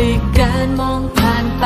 ด้การมองผ่านไป